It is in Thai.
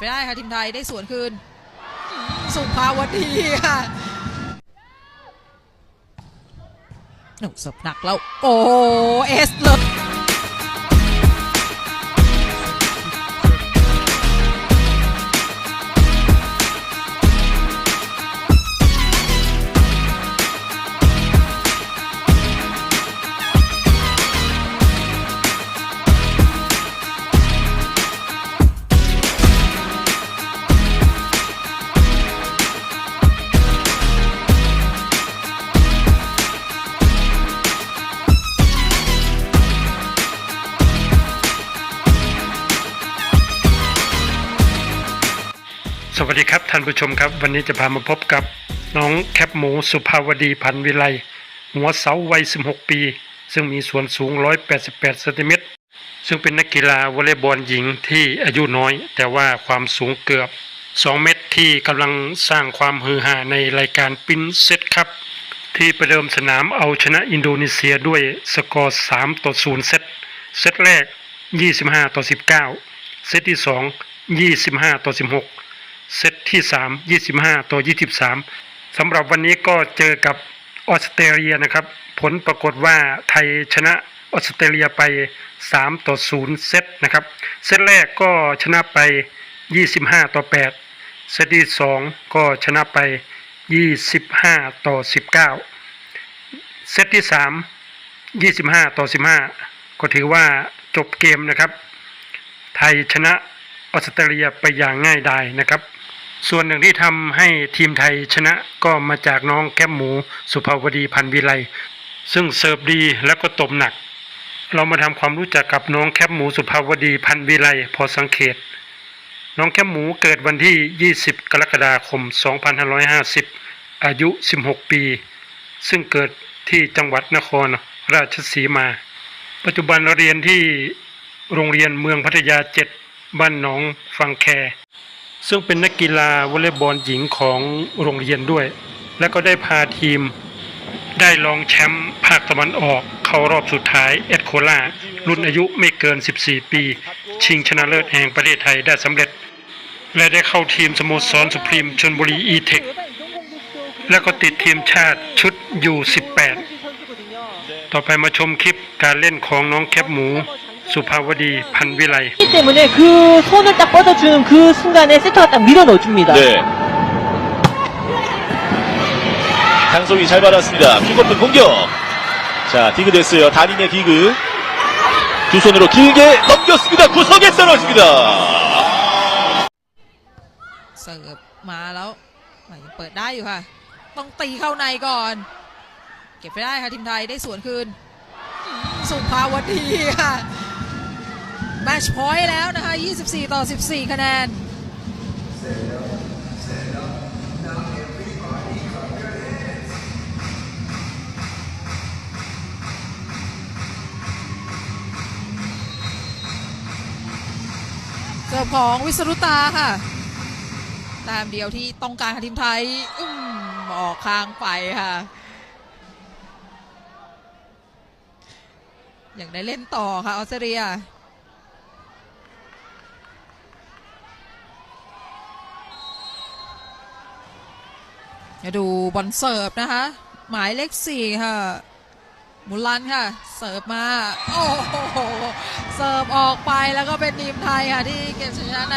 ไปได้ค่ะทีมไทยได้สวนคืน สุภาวดีค่ะหนุกสับหนักแล้ว โอ้เอสเลย สวัสดีครับท่านผู้ชมครับ วันนี้จะพามาพบกับน้องแคปหมูสุภาวดีพันวิไลหัวเสาวัย 16 ปี ซึ่งมีส่วนสูง 188เซนติเมตรซึ่งเป็นนักกีฬาวอลเลย์บอลหญิงที่อายุน้อย แต่ว่าความสูงเกือบ 2 เมตรที่กำลังสร้างความฮือฮาในรายการปินเซตครับ ที่ประเดิมสนามเอาชนะอินโดนีเซียด้วยสกอร์ 3 ต่อ 0 เซตเซตแรก 25 ต่อ 19 เซตที่ 2 25 ต่อ 16 เซตที่ 3 25 ต่อ 23สำหรับวันนี้ก็เจอกับออสเตรเลียนะครับ ผลปรากฏว่าไทยชนะออสเตรเลียไป 3 ต่อ 0 เซตนะครับ เซตแรกก็ชนะไป 25 ต่อ 8 เซตที่ 2 ก็ชนะไป 25 ต่อ 19 เซตที่ 3 25 ต่อ 15 ก็ถือว่าจบเกมนะครับ ไทยชนะออสเตรเลียไปอย่างง่ายดายนะครับ ส่วนหนึ่งที่ทำให้ทีมไทยชนะก็มาจากน้องแก้มหมูสุภาวดีพันธ์วิไลซึ่งเสิร์ฟดีแล้วก็ตบหนัก เรามาทำความรู้จักกับน้องแคบหมูสุภาวดีพันธ์วิไลพอสังเขต น้องแคบหมูเกิดวันที่ 20 กรกฎาคม 2550 อายุ 16 ปี ซึ่งเกิดที่จังหวัดนครราชสีมา ปัจจุบันเรียนที่โรงเรียนเมืองพัทยาเจ็ดบ้านหนองฟังแค ซึ่งเป็นนักกีฬาวอลเลย์บอลหญิงของโรงเรียนด้วย และก็ได้พาทีมได้รองแชมป์ภาคตะวันออกเข้ารอบสุดท้ายเอ็ดโคลารุ่นอายุไม่เกิน 14 ปี ชิงชนะเลิศแห่งประเทศไทยได้สำเร็จ และได้เข้าทีมสโมสรสุพรีมชนบุรีอีเทคและก็ติดทีมชาติชุดยู18ต่อไปมาชมคลิปการเล่นของน้องแคปหมู สุภาวดีพันธ์วิไล 그렇기 때문에 그 손을 딱 뻗어주는 그 순간에 세터가 딱 밀어 넣어줍니다. 네. 강성이 잘 받았습니다. 킥오프 공격. 자, 디그 됐어요. 단인의 디그. 두 손으로 길게 넘겼습니다. 구석에 떨어집니다. เสิร์ฟมาแล้วอ่ะยังเปิดได้อยู่ค่ะ ต้องตีเข้าในก่อน เก็บไปได้ค่ะทีมไทยได้สวนคืนอืมสุภาวดีค่ะ แมชพอยต์แล้วนะคะ 24 ต่อ 14 คะแนน เสิร์ฟของวิสรุตาค่ะต้มเดียวที่ต้องการค่ะทีมไทยอืมออกข้างไปค่ะ อยากได้เล่นต่อค่ะออสเตรเลีย จะดูบอลเสิร์ฟนะคะ หมายเลขสี่ค่ะมุลันค่ะ เสิร์ฟมา โอ้โห เสิร์ฟออกไปแล้วก็เป็นทีมไทยค่ะ ที่เก็บชนะใน